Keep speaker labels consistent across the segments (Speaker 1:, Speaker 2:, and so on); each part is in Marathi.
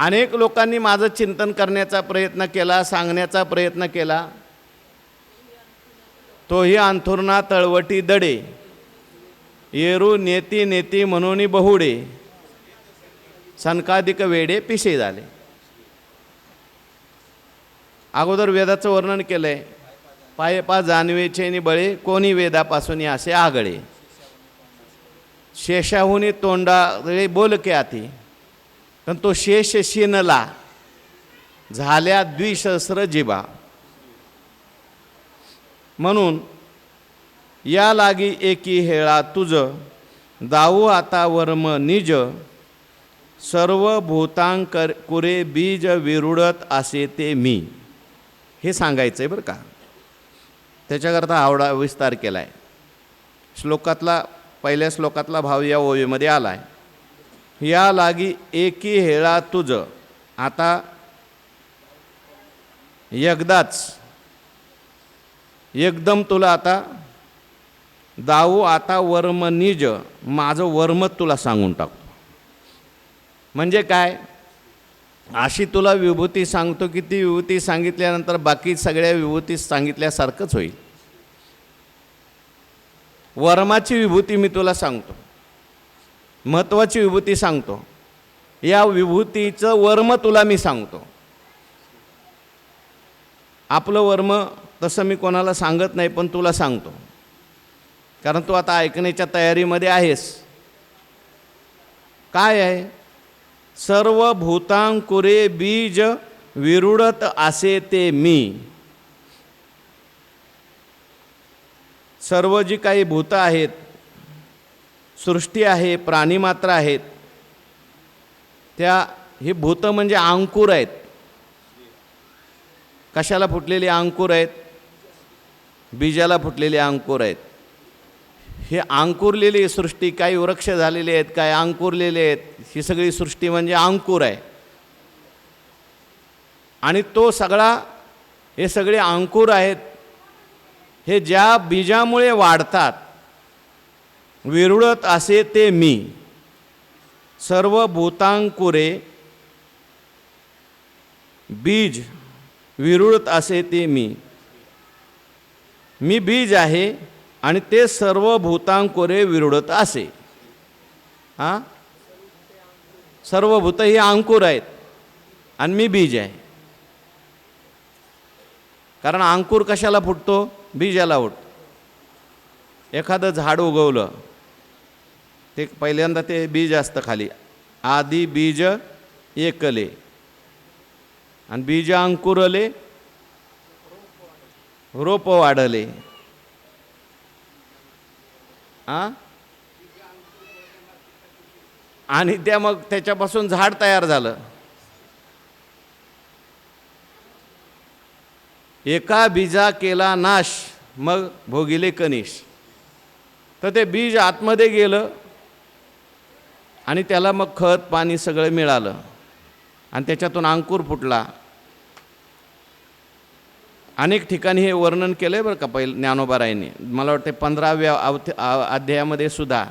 Speaker 1: अनेक लोकांनी माझं चिंतन करण्याचा प्रयत्न केला सांगण्याचा प्रयत्न केला. तोही अंथुरणा तळवटी दडे. येरू नेती नेती म्हणून बहुडे. सनकाधिक वेडे पिसे झाले. अगोदर वेदाचं वर्णन केलंय. पाये पा जाणवेचे नि बळे कोणी वेदापासून असे आगळे. शेषाहुनी तोंडाळे बोलके आती. पण तो शेष शिनला. झाल्या द्विसहस्र जिबा. म्हणून या लागी एकी हेळा तुझ दाऊ आता वर्म निज सर्व भूतांकर कुरे बीज विरुडत असे ते मी. हे सांगायचं आहे बरं का? त्याच्याकरता आवडा विस्तार केला आहे श्लोकातला पहिल्या श्लोकातला भाव या ओवीमध्ये आला आहे या लागी एकी हेळा तुझ. आता एकदाच एकदम तुला आता दाऊ आता वर्म निज माझं वर्म तुला सांगून टाकतो म्हणजे काय? अशी तुला विभूती सांगतो की ती विभूती सांगितल्यानंतर बाकी सगळ्या विभूती सांगितल्यासारखंच होईल. वर्माची विभूती मी तुला सांगतो. महत्त्वाची विभूती सांगतो. या विभूतीचं वर्म तुला मी सांगतो. आपलं वर्म तसं मी कोणाला सांगत नाही पण तुला सांगतो. कारण तू आता ऐकण्याच्या तयारीमध्ये आहेस. काय आहे? सर्व भूतांकुरे बीज विरुडत असे ते मी. सर्व जी काही भूतं आहेत सृष्टी आहे प्राणीमात्र आहेत. त्या हे भूतं म्हणजे अंकुर आहेत. कशाला फुटलेले अंकुर आहेत? बीजाला फुटलेले अंकुर आहेत. हे अंकुरलेली सृष्टी काही वृक्ष झालेले आहेत काही अंकुरलेले आहेत. ही सगळी सृष्टी म्हणजे अंकुर आहे. आणि तो सगळा हे सगळे अंकुर आहेत हे ज्या बीजामुळे वाढतात विरुळत असे ते मी. सर्व भूतांकुरे बीज विरुळत असे ते मी. मी बीज आहे आणि ते सर्व भूतांकुरे विरुळत असे. हां? सर्व भूत ही अंकुर आहेत आणि मी बीज आहे. कारण अंकुर कशाला फुटतो? बीजाला फुटतो. एखादं झाड उगवलं ते पहिल्यांदा ते बीज असतं खाली. आधी बीज एकले. आणि बीज अंकुरले रोप वाढले. आ? आणि त्या मग त्याच्यापासून झाड तयार झालं. एका बीजा केला नाश मग भोगिले कनिश तर ते बीज आतमध्ये गेलं आणि त्याला मग खत पाणी सगळं मिळालं. आणि त्याच्यातून अंकुर फुटला. अनेक ठिकाणी हे वर्णन केलं आहे बरं का पहिलं ज्ञानोबारायने. मला वाटते पंधराव्या अवथ अध्यायामध्ये सुद्धा.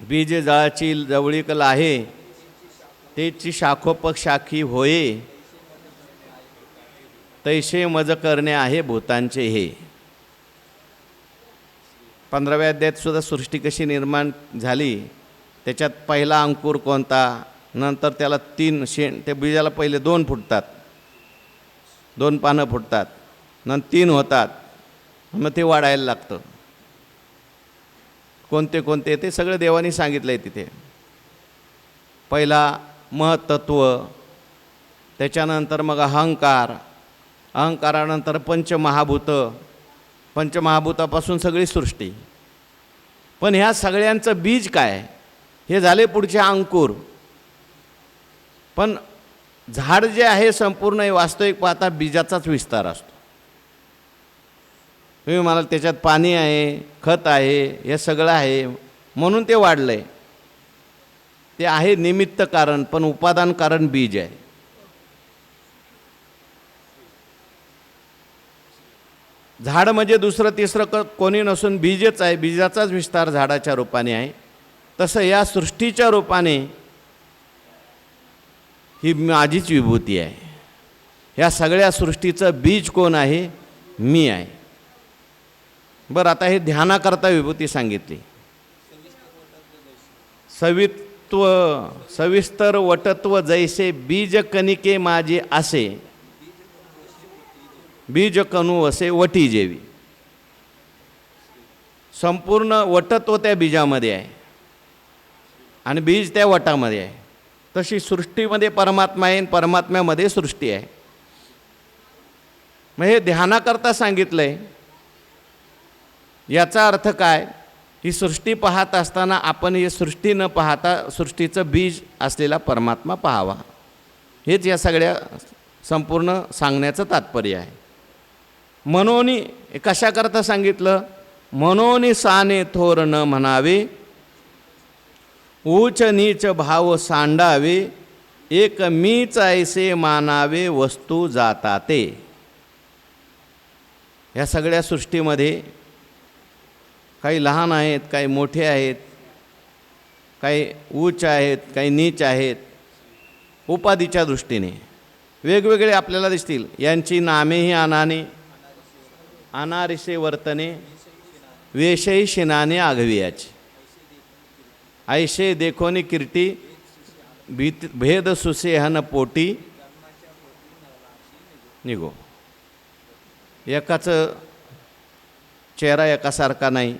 Speaker 1: बीज जळाची जवळीकल आहे तेची शाखोपक शाखी होये. तैसे मज करणे आहे भूतांचे हे. पंधराव्या अध्यायातसुद्धा सृष्टी कशी निर्माण झाली त्याच्यात पहिला अंकुर कोणता नंतर त्याला तीन शेण त्या बीजाला पहिले दोन फुटतात दोन पानं फुटतात नंतर तीन होतात मग ते वाढायला लागतं. कोणते कोणते ते सगळं देवानी सांगितलं आहे तिथे. पहिला महतत्व त्याच्यानंतर मग अहंकार अहंकारानंतर पंचमहाभूतं पंचमहाभूतापासून सगळी सृष्टी. पण ह्या सगळ्यांचं बीज काय? हे झाले पुढचे अंकुर. पण झाड जे आहे संपूर्ण हे वास्तविक पाहता बीजाचाच विस्तार असतो. तुम्ही म्हणाल त्याच्यात पाणी आहे खत आहे हे सगळं आहे. म्हणून ते वाढलं आहे ते आहे निमित्त कारण पण उपादान कारण बीज आहे. झाड म्हणजे दुसरं तिसरं क कोणी नसून बीजच आहे. बीजाचाच विस्तार झाडाच्या रूपाने आहे. तसं या सृष्टीच्या रूपाने ही माझीच विभूती आहे. ह्या सगळ्या सृष्टीचं बीज कोण आहे? मी आहे. बरं आता हे ध्यानाकरता विभूती सांगितली. सवित्व सविस्तर वटत्व जैसे बीज कणिके माझे असे. बीज कणू असे वटी जेवी संपूर्ण वटत्व त्या बीजामध्ये आहे आणि बीज त्या वटामध्ये आहे तशी सृष्टीमध्ये परमात्मा आहे आणि परमात्म्यामध्ये सृष्टी आहे मग हे ध्यानाकरता सांगितलं आहे याचा अर्थ काय ही सृष्टी पाहत असताना आपण ही सृष्टी न पाहता सृष्टीचं बीज असलेला परमात्मा पाहावा हेच या सगळ्या संपूर्ण सांगण्याचं तात्पर्य आहे मनोनी कशाकरता सांगितलं? मनोनी साने थोर न म्हणावे ऊच नीच भाव सांडावे एक मीच ऐसे मानावे वस्तू जाता ते ह्या सगळ्या सृष्टीमध्ये काही लहान आहेत काही मोठे आहेत काही उच्च आहेत काही नीच आहेत उपाधीच्या दृष्टीने. वेगवेगळे आपल्याला दिसतील. यांची नामेही अनाने अनारिसे वर्तने वेशही शिनाने आघवियाची. ऐशे देखोनी कीर्ती भीत भेद सुसेहन पोटी निघो. एकाचं चेहरा एकासारखा नाही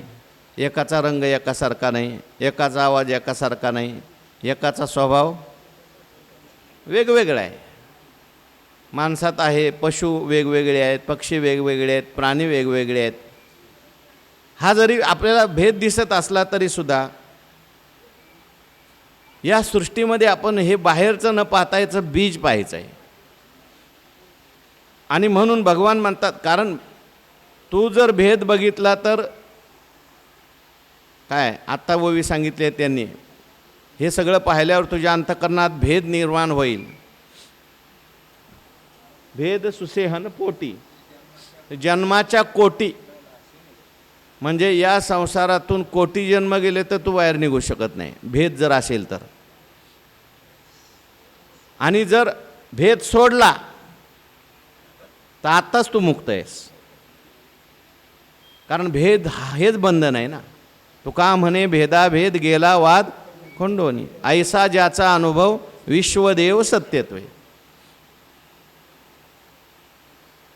Speaker 1: एकाचा रंग एकासारखा नाही एकाचा आवाज एकासारखा नाही एकाचा स्वभाव वेगवेगळा आहे. माणसात आहे पशु वेगवेगळे आहेत पक्षी वेगवेगळे आहेत प्राणी वेगवेगळे आहेत. हा जरी आपल्याला भेद दिसत असला तरीसुद्धा या सृष्टीमध्ये आपण हे बाहेरचं न पाहता याचं बीज पाहायचं आहे आणि म्हणून भगवान म्हणतात कारण तू जर भेद बघितला तर काय आत्ता ववी सांगितले त्यांनी हे सगळं पाहिल्यावर तुझ्या अंतकरणात भेद निर्माण होईल. भेद सुसेहन पोटी. जन्माच्या कोटी. म्हणजे या संसारातून कोटी जन्म गेले तर तू बाहेर निघू शकत नाही. भेद जर असेल तर. आणि जर भेद सोडला तर आत्ताच तू मुक्त आहेस. कारण भेद हेच बंधन आहे ना. तुका म्हणे भेदाभेद गेला वाद खोंडोनी. ऐसा ज्याचा अनुभव विश्वदेव सत्यत्वे.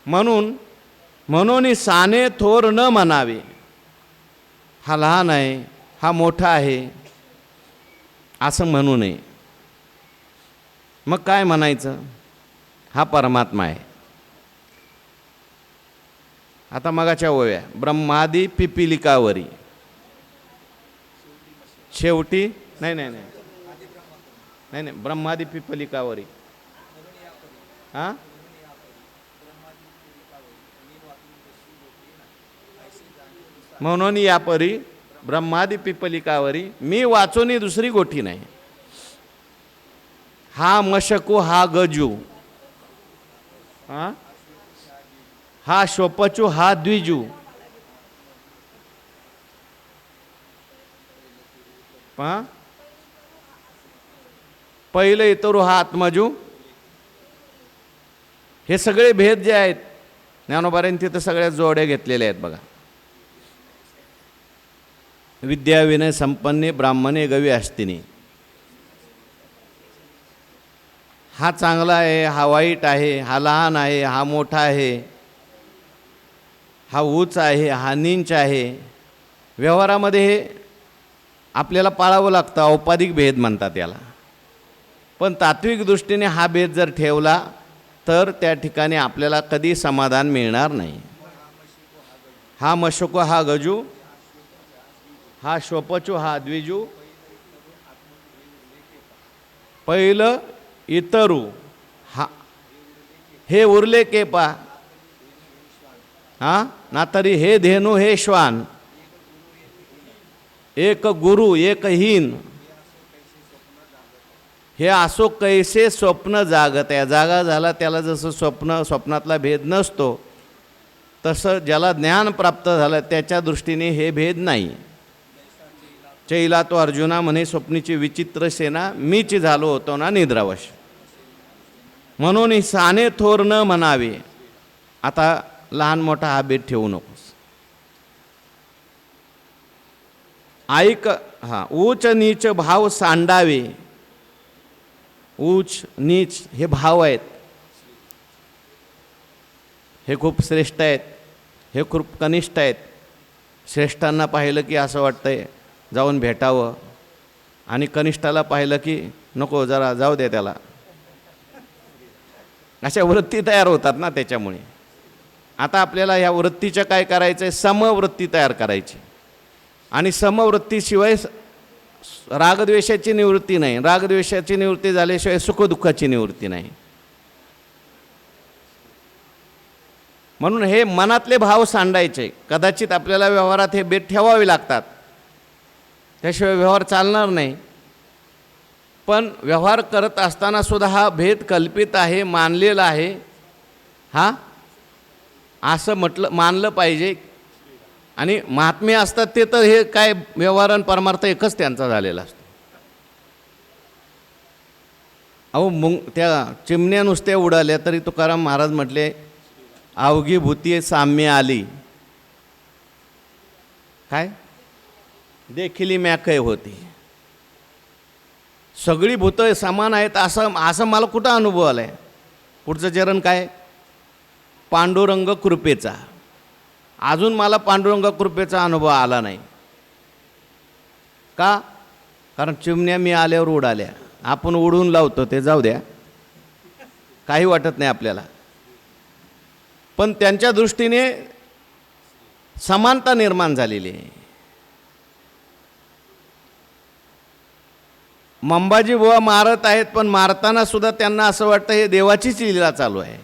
Speaker 1: म्हणून म्हणून साने थोर न म्हणावे. हा लहान आहे हा मोठा आहे असं म्हणू नये. मग काय म्हणायचं? हा परमात्मा आहे. आता मगाच्या ओव्या ब्रह्मादी पिपिलिकावरी. शेवटी? नाही नाही नाही. नाही नाही ब्रह्मादी पिपलिकावरी. हां? म्हणून या परी ब्रह्मादी पिपलिकावरी मी वाचोनी दुसरी गोठी नाही. हा मशको हा गजू हा? हा शोपचू हा द्विजू पहिलं इतरू हा आत्मजू. हे सगळे भेद जे आहेत ज्ञानोबाऱ्यांनी तिथं सगळ्या जोड्या घेतलेल्या आहेत बघा. विद्या विनय संपन्ने ब्राह्मणे गवी असतिनी हा चांगला आहे हा वाईट आहे हा लहान आहे हा मोठा आहे हा उच आहे हा नींच आहे व्यवहारामध्ये हे आपल्याला पाळावं लागतं औपाधिक भेद म्हणतात याला पण तात्विक दृष्टीने हा भेद जर ठेवला तर त्या ठिकाणी आपल्याला कधी समाधान मिळणार नाही हा मशको हा गजू हा शोपचू हा द्विजू. पहिलं इतरू. हा. हे उरले केपा हां? ना तरी हे धेनू हे श्वान. एक गुरु एक हीन. हे असो कैसे स्वप्न जागत आहे. जागा झाला त्याला जसं स्वप्न स्वप्नातला भेद नसतो तसं ज्याला ज्ञान प्राप्त झालं त्याच्या दृष्टीने हे भेद नाही. चैला तो अर्जुना म्हणे स्वप्नीची विचित्र सेना मीच झालो होतो ना निद्रावश. म्हणून साने थोर न म्हणावे आता लहान मोठा हा बेट ठेवू नकोस. ऐक हा उच नीच भाव सांडावे. उच नीच हे भाव आहेत. हे खूप श्रेष्ठ आहेत. हे खूप कनिष्ठ आहेत. श्रेष्ठांना पाहिलं की असं वाटतंय जाऊन भेटावं. आणि कनिष्ठाला पाहिलं की नको जरा जाऊ दे त्याला. अशा वृत्ती तयार होतात ना त्याच्यामुळे. आता आपल्याला ह्या वृत्तीच्या काय करायचं आहे समवृत्ती तयार करायची. आणि समवृत्तीशिवाय रागद्वेषाची निवृत्ती नाही. रागद्वेषाची निवृत्ती झाल्याशिवाय सुखदुःखाची निवृत्ती नाही. म्हणून हे मनातले भाव सांडायचे. कदाचित आपल्याला व्यवहारात हे बेट ठेवावे लागतात. त्याशिवाय व्यवहार चालणार नाही. पण व्यवहार करत असताना सुद्धा हा भेद कल्पित आहे मानलेला आहे. हा? असं म्हटलं मानलं पाहिजे. आणि महात्मे असतात ते तर हे काय व्यवहार आणि परमार्थ एकच त्यांचा झालेला असतो. अहो मुंग त्या चिमण्या नुसत्या उडाल्या तरी तुकाराम महाराज म्हटले अवघी भूती साम्य आली. काय? देखील मॅकय होती. सगळी भूतं समान आहेत असं असं मला कुठं अनुभव आला आहे पुढचं चरण काय? पांडुरंग कृपेचा. अजून मला पांडुरंग कृपेचा अनुभव आला नाही. का? कारण चिमण्या मी आल्यावर उडाल्या. आपण उडून लावतो ते जाऊ द्या. काही वाटत नाही आपल्याला. पण त्यांच्या दृष्टीने समानता निर्माण झालेली आहे. मंबाजी बुवा मारत आहेत पण मारताना सुद्धा त्यांना असं वाटतं हे देवाचीच लीला चालू आहे.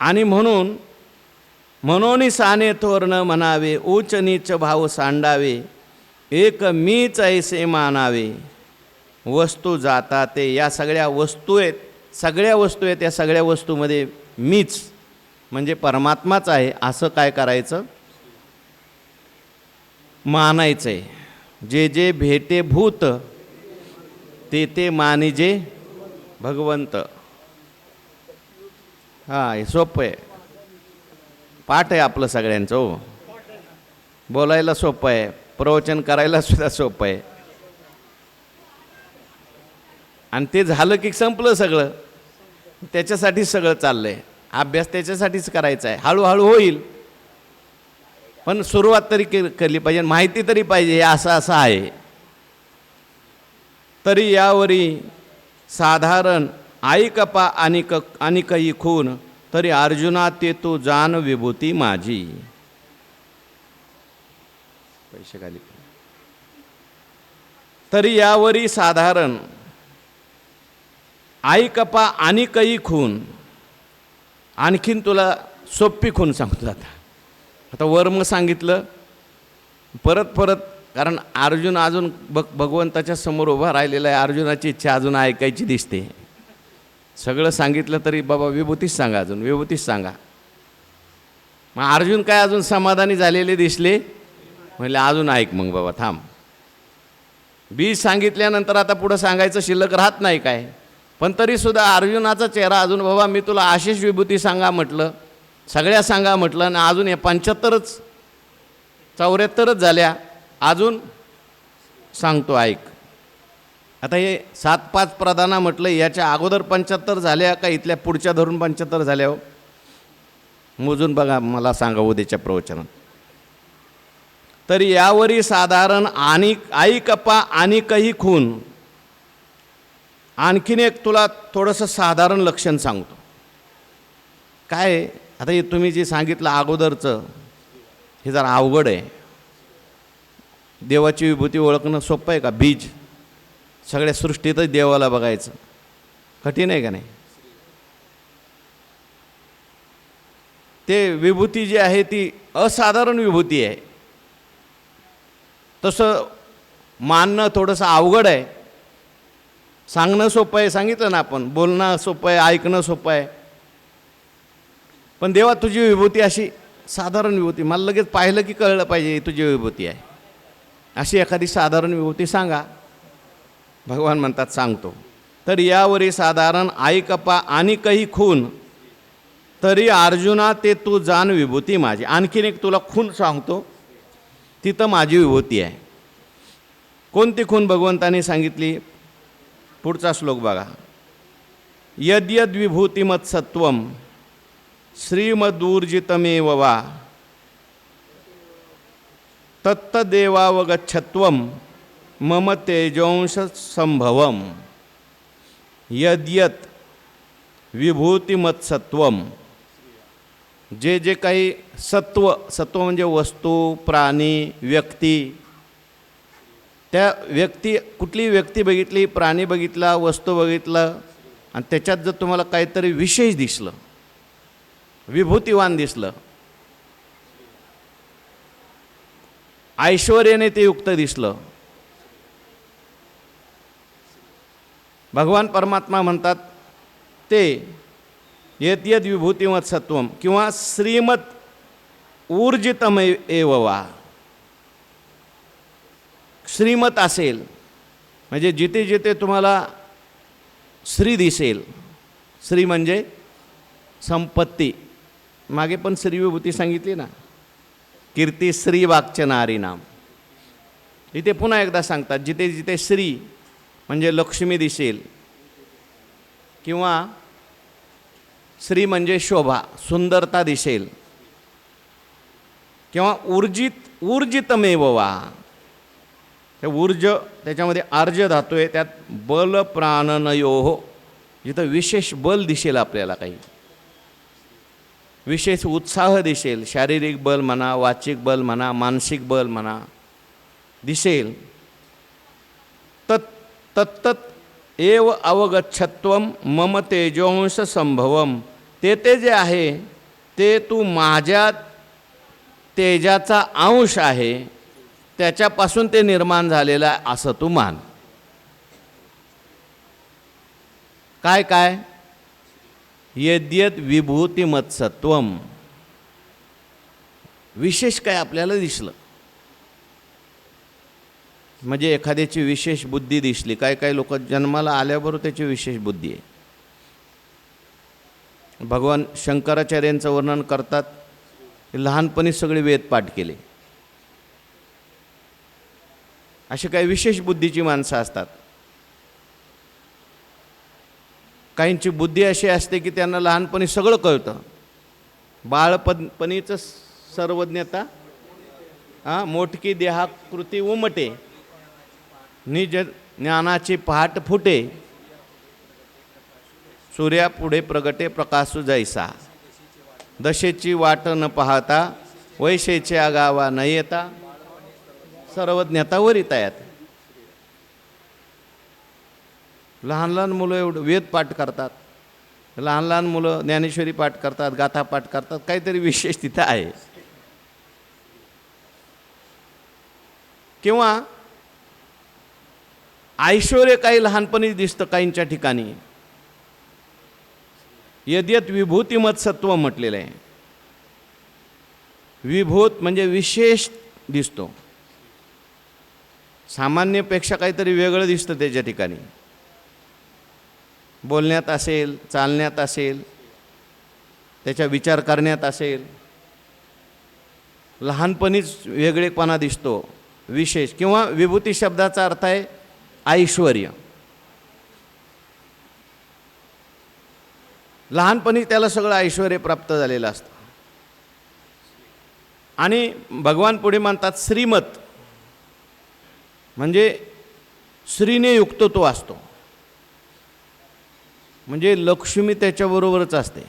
Speaker 1: आणि म्हणून म्हणून साने थोरण म्हणावे उच नीच भाव सांडावे एक मीच ऐसे मानावे. वस्तू जाता ते या सगळ्या वस्तू आहेत सगळ्या वस्तू आहेत या सगळ्या वस्तूमध्ये मीच म्हणजे परमात्माच आहे असं काय करायचं? मानायचं आहे जे जे भेटे भूत ते ते मानिजे भगवंत. हां हे सोपं आहे. पाठ आहे आपलं सगळ्यांचं हो. बोलायला सोपं आहे. प्रवचन करायला सुद्धा सोपं आहे. आणि ते झालं की संपलं सगळं. त्याच्यासाठीच सगळं चाललं आहे अभ्यास त्याच्यासाठीच करायचा आहे. हळूहळू होईल. पण सुरुवात तरी के केली पाहिजे. माहिती तरी पाहिजे असं असं आहे. तरी यावरी साधारण आई कपा आणि क आणि काही खून तरी अर्जुना ते तू जान विभूती माझी. पैसे खाली. तरी यावरी साधारण आई कपा आणि काही खून आणखीन तुला सोपी खून सांगतो आता आता वर्म सांगितलं. परत परत कारण अर्जुन अजून बग भगवंताच्या समोर उभा राहिलेला आहे. अर्जुनाची इच्छा अजून ऐकायची दिसते. सगळं सांगितलं तरी बाबा विभूतीच सांगा अजून विभूतीच सांगा. मग अर्जुन काय अजून समाधानी झालेले दिसले? म्हणले अजून ऐक मग बाबा थांब. बीज सांगितल्यानंतर आता पुढं सांगायचं शिल्लक राहत नाही काय. पण तरीसुद्धा अर्जुनाचा चेहरा अजून बाबा मी तुला आशिष विभूती सांगा म्हटलं. सगळ्या सांगा म्हटलं आणि अजून हे पंच्याहत्तरच चौऱ्याहत्तरच झाल्या. अजून सांगतो ऐक. आता हे सात पाच प्रधाना म्हटलं याच्या अगोदर पंच्याहत्तर झाल्या का इथल्या पुढच्या धरून पंच्याहत्तर झाल्या हो? मोजून बघा मला सांगा उद्याच्या प्रवचनात. तर यावरी साधारण आणि आई कपा आणि काही खून. आणखीन एक तुला थोडंसं साधारण लक्षण सांगतो. काय आता हे तुम्ही जे सांगितलं अगोदरचं हे जरा अवघड आहे. देवाची विभूती ओळखणं सोपं आहे का? बीज. सगळ्या सृष्टीतच देवाला बघायचं. कठीण आहे का नाही? ते विभूती जी आहे ती असाधारण विभूती आहे. तसं मानणं थोडंसं अवघड आहे. सांगणं सोपं आहे सांगितलं ना आपण. बोलणं सोपं आहे ऐकणं सोपं आहे. पण देवा तुझी विभूती अशी साधारण विभूती. मला लगेच पाहिलं की कळलं पाहिजे तुझी विभूती आहे. अशी एखादी साधारण विभूती सांगा. भगवान म्हणतात सांगतो. तर यावरी साधारण ऐकपा आणि काही खून. तरी अर्जुना ते तू जाण विभूती माझी. आणखीन एक तुला खून सांगतो. तिथं माझी विभूती आहे. कोणती खून भगवंताने सांगितली? पुढचा श्लोक बघा. यद्यद्विभूतिमत्सत्वम. श्रीमदूर्जितमेव वा। तत्तदेवावगच्छत्वम मम तेजोंशसंभवम यद्यत विभूतिमत्सत्व। जे जे काही सत्व सत्व म्हणजे वस्तू प्राणी व्यक्ती त्या व्यक्ती कुठली व्यक्ती बघितली प्राणी बघितला वस्तू बघितलं आणि त्याच्यात जर तुम्हाला काहीतरी विशेष दिसलं विभूतिवान दिसलं. ऐश्वर्याने ते युक्त दिसलं. भगवान परमात्मा म्हणतात ते येत येत विभूतिमत सत्वम किंवा श्रीमत ऊर्जितम एव वा श्रीमत असेल म्हणजे जिथे जिथे तुम्हाला श्री दिसेल श्री म्हणजे संपत्ती. मागे पण श्री विभूती सांगितली ना कीर्ती श्री वाक्चनारी नाम. इथे पुन्हा एकदा सांगतात जिथे जिथे श्री म्हणजे लक्ष्मी दिसेल किंवा श्री म्हणजे शोभा सुंदरता दिसेल किंवा ऊर्जित ऊर्जितमेव वा. ते ऊर्ज त्याच्यामध्ये अर्ज धातू आहे त्यात बल प्राणनयो जिथं विशेष बल दिसेल आपल्याला काही. विशेष उत्साह दिसेल. शारीरिक बल म्हणा वाचिक बल म्हणा मानसिक बल म्हणा दिसेल. तत् तत्तत एव अवगच्छत्व मम तेजोंश संभवम ते ते जे आहे ते तू माझ्या तेजाचा अंश आहे. त्याच्यापासून ते निर्माण झालेलं आहे असं तू मान. काय काय? यद्यत विभूतिमत्सत्वम विशेष काय आपल्याला दिसलं? म्हणजे एखाद्याची विशेष बुद्धी दिसली. काय काय लोक जन्माला आल्याबरोबर त्याची विशेष बुद्धी आहे. भगवान शंकराचार्यांचं वर्णन करतात लहानपणी सगळे वेद पाठ केले. अशी काही विशेष बुद्धीची माणसं असतात. काहींची बुद्धी अशी असते की त्यांना लहानपणी सगळं कळतं. बाळपणपणीचं सर्वज्ञता हां मोठकी देहाकृती उमटे निज ज्ञानाची पहाट फुटे सूर्यापुढे प्रगटे प्रकाशू जायसा. दशेची वाट न पाहता वैशेच्या आगावा न येता सर्वज्ञता वरिता येत. लहान लहान मुलं एवढं वेद पाठ करतात. लहान लहान मुलं ज्ञानेश्वरी पाठ करतात गाथा पाठ करतात काहीतरी विशेष तिथं आहे. किंवा ऐश्वर्य काही लहानपणी दिसतं काहींच्या ठिकाणी. यद्यत विभूतिमत सत्व म्हटलेलं आहे. विभूत म्हणजे विशेष दिसतो. सामान्यपेक्षा काहीतरी वेगळं दिसतं त्याच्या ठिकाणी. बोलण्यात असेल चालण्यात असेल त्याचा विचार करण्यात असेल लहानपणीच वेगळेपणा दिसतो विशेष. किंवा विभूती शब्दाचा अर्थ आहे ऐश्वर्य लहानपणी त्याला सगळं ऐश्वर प्राप्त झालेलं असतं. आणि भगवान पुढे म्हणतात श्रीमत. म्हणजे श्रीने युक्त तो असतो. म्हणजे लक्ष्मी त्याच्याबरोबरच असते.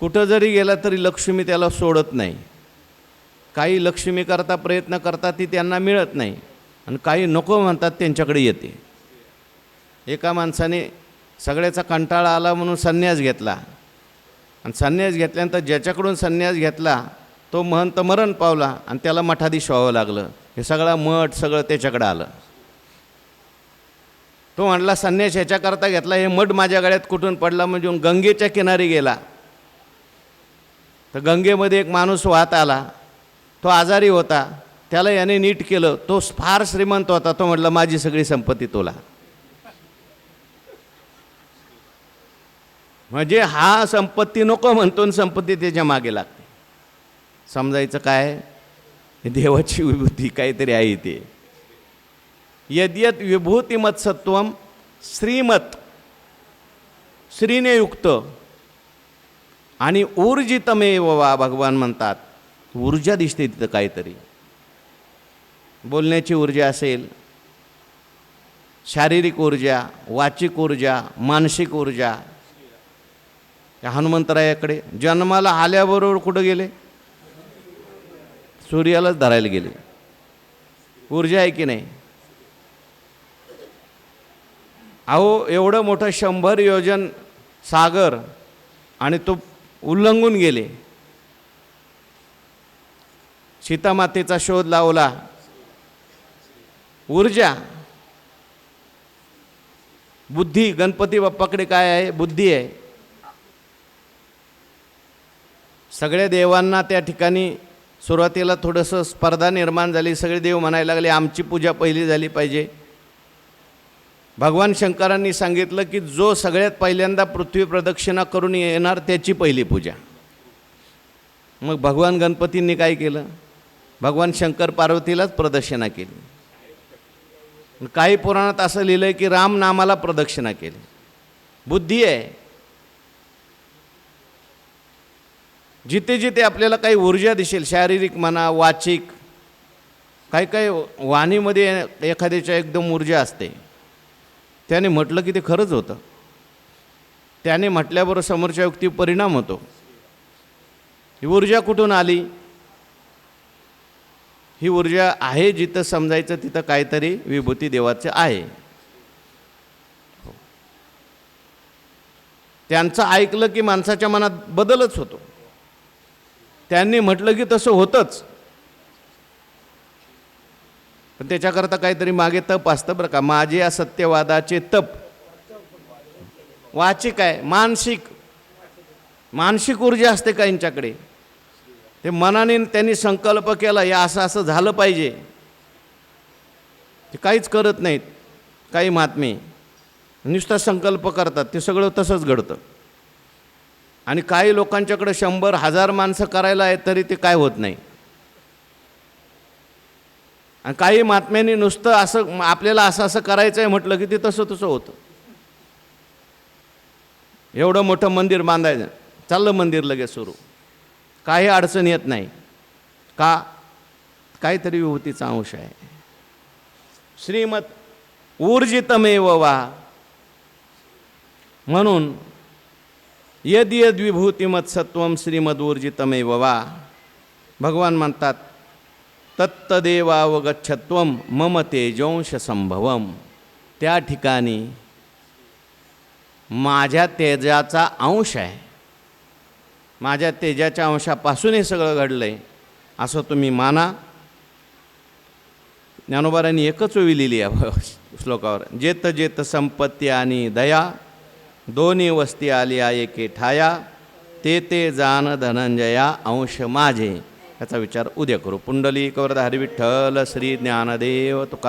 Speaker 1: कुठं जरी गेला तरी लक्ष्मी त्याला सोडत नाही. काही लक्ष्मी करता प्रयत्न करतात ती त्यांना मिळत नाही. आणि काही नको म्हणतात त्यांच्याकडे येते. एका माणसाने सगळ्याचा कंटाळा आला म्हणून संन्यास घेतला. आणि संन्यास घेतल्यानंतर ज्याच्याकडून संन्यास घेतला तो महंत मरण पावला आणि त्याला मठाधीश व्हावं लागलं. हे सगळा मठ सगळं त्याच्याकडं आलं. तो म्हटला संन्यास ह्याच्याकरता घेतला हे मठ माझ्या गळ्यात कुठून पडला? म्हणजे गंगेच्या किनारी गेला. तर गंगेमध्ये एक माणूस वाहत आला. तो आजारी होता. त्याला याने नीट केलं. तो फार श्रीमंत होता. तो म्हटला माझी सगळी संपत्ती तुला. म्हणजे हा संपत्ती नको म्हणतो संपत्ती त्याच्यामागे लागते. समजायचं काय? देवाची विभूती काहीतरी आहे ते यद्यत विभूतिमत्सत्व श्रीमत श्रीने युक्त आणि ऊर्जितमेव वा भगवान म्हणतात ऊर्जा दिसते तिथं काहीतरी. बोलण्याची ऊर्जा असेल शारीरिक ऊर्जा वाचिक ऊर्जा मानसिक ऊर्जा त्या हनुमंतरायाकडे. जन्माला आल्याबरोबर कुठं गेले? सूर्यालाच धरायला गेले. ऊर्जा आहे की नाही? अहो एवढं मोठं शंभर योजन सागर आणि तो उल्लंघून गेले. सीतामातेचा शोध लावला. ऊर्जा. बुद्धी गणपती बाप्पाकडे काय आहे? बुद्धी आहे. सगळ्या देवांना त्या ठिकाणी सुरुवातीला थोडंसं स्पर्धा निर्माण झाली. सगळे देव म्हणायला लागले आमची पूजा पहिली झाली पाहिजे. भगवान शंकरांनी सांगितलं की जो सगळ्यात पहिल्यांदा पृथ्वी प्रदक्षिणा करून येणार त्याची पहिली पूजा. मग भगवान गणपतींनी काय केलं? भगवान शंकर पार्वतीलाच प्रदक्षिणा केली. काही पुराणात असं लिहिलं आहे की राम नामाला प्रदक्षिणा केली. बुद्धी आहे. जिथे जिथे आपल्याला काही ऊर्जा दिसेल शारीरिक म्हणा वाचिक काही काही वाणीमध्ये एखाद्याच्या एकदम ऊर्जा असते. त्याने म्हटलं की ते खरंच होतं. त्याने म्हटल्याबरोबर समोरच्या व्यक्ती परिणाम होतो. ही ऊर्जा कुठून आली? ही ऊर्जा आहे जिथं समजायचं तिथं काहीतरी विभूती देवाचं आहे. हो. त्यांचं ऐकलं की माणसाच्या मनात बदलच होतो. त्यांनी म्हटलं की तसं होतंच. पण त्याच्याकरता काहीतरी मागे तप असतं बरं का. माझे या सत्यवादाचे तप. वाचिक आहे मानसिक. मानसिक ऊर्जा असते काहींच्याकडे ते मनाने त्यांनी संकल्प केला या असं असं झालं पाहिजे. ते काहीच करत नाहीत काही महात्मे नुसता संकल्प करतात ते सगळं तसंच घडतं. आणि काही लोकांच्याकडे शंभर हजार माणसं करायला आहेत तरी ते काय होत नाही. आणि काही महात्म्यांनी नुसतं असं आपल्याला असं असं करायचं आहे म्हटलं की ते तसं तसं होतं. एवढं मोठं मंदिर बांधायचं. चाललं मंदिर लगेच सुरू. काही अडचण येत नाही. का? काहीतरी विभूतीचा अंश आहे. श्रीमत ऊर्जितमेव वा. म्हणून यद यद विभूतिमत सत्वम श्रीमद ऊर्जितमेव वा. भगवान म्हणतात तत्तदेवावगच्छत्वम मम तेजोंश संभवम त्या ठिकाणी माझ्या तेजाचा अंश आहे. माझ्या तेजाच्या अंशापासून हे सगळं घडलं आहे असं तुम्ही माना. ज्ञानोबारांनी एकच ओवी लिहिली आहे श्लोकावर. जेत जेत संपत्ती आणि दया दोन्ही वस्ती आली एके ठाया ते ते जान धनंजया अंश माझे. याचा विचार उद्या करू. पुंडलिक वरद हरिविठ्ठल श्री ज्ञानदेव तुका